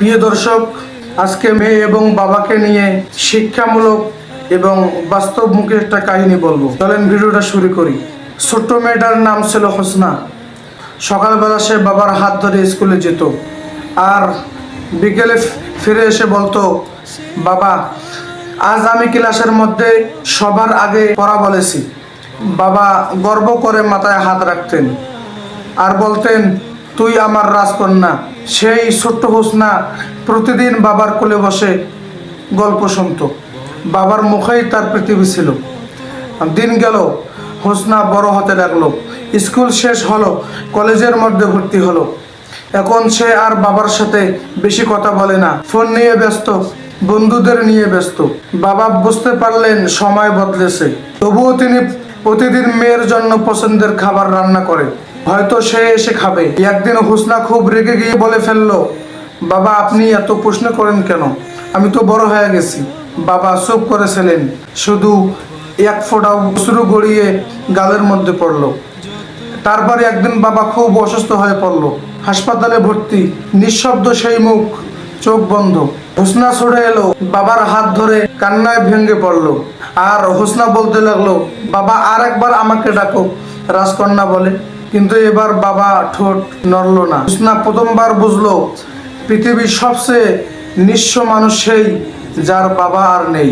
প্রিয় দর্শক, আজকে মেয়ে এবং বাবাকে নিয়ে শিক্ষামূলক এবং বাস্তবমুখী একটা কাহিনী বলব। চলেন ভিডিওটা শুরু করি। ছোট্ট মেয়েটার নাম ছিল হোসনা। সকালবেলা সে বাবার হাত ধরে স্কুলে যেত। আর বিকেলে ফিরে এসে বলতো, বাবা, আজ আমি ক্লাসের মধ্যে সবার আগে পড়া বলেছি। বাবা গর্ব করে মাথায় হাত রাখতেন। আর বলতেন তুই আমার রাজকন্যা, সেই ছোট্ট হোসনা প্রতিদিন বাবার কোলে বসে গল্প শুনতো। বাবার মুখেই তার পৃথিবী ছিল। দিন গেল, হোসনা বড় হতে লাগল। স্কুল শেষ হলো, কলেজের মধ্যে ভর্তি হলো। এখন সে আর বাবার সাথে বেশি কথা বলে না। ফোন নিয়ে ব্যস্ত, বন্ধুদের নিয়ে ব্যস্ত। বাবা বুঝতে পারলেন, সময় বদলেছে। তবুও তিনি প্রতিদিন মেয়ের জন্য পছন্দের খাবার রান্না করে। হয়তো সে এসে খাবে। একদিন হোসনা খুব রেগে গিয়ে বলে ফেলল, বাবা, আপনি এত প্রশ্ন করেন কেন? আমি তো বড় হয়ে গেছি। বাবা, চুপ করেছিলেন শুধু এক ফোঁটা অশ্রু গড়িয়ে গালের মধ্যে পড়ল। তারপরে একদিন বাবা খুব অসুস্থ হয়ে পড়ল। হাসপাতালে ভর্তি। নিঃশব্দ সেই মুখ, চোখ বন্ধ। হোসনা ছড়ে এলো। বাবার হাত ধরে কান্নায় ভেঙে পড়ল। আর হোসনা বলতে লাগল, বাবা আর একবার আমাকে ডাকো। রাজকন্যা বলে কিন্তু এবার বাবা ঠোঁট নড়লো না। হোসনা প্রথমবার বুঝলো, পৃথিবীর সবচেয়ে নিঃস্ব মানুষ সেই যার বাবা আর নেই।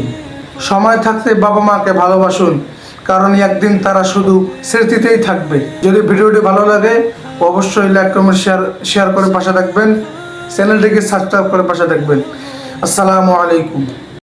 সময় থাকতে বাবা মাকে ভালোবাসুন, কারণ একদিন তারা শুধু স্মৃতিতেই থাকবে। যদি ভিডিওটি ভালো লাগে, অবশ্যই লাইক, কমেন্ট, শেয়ার শেয়ার করে পাশে থাকবেন। চ্যানেলটিকে সাবস্ক্রাইব করে পাশে থাকবেন। আসসালামু আলাইকুম।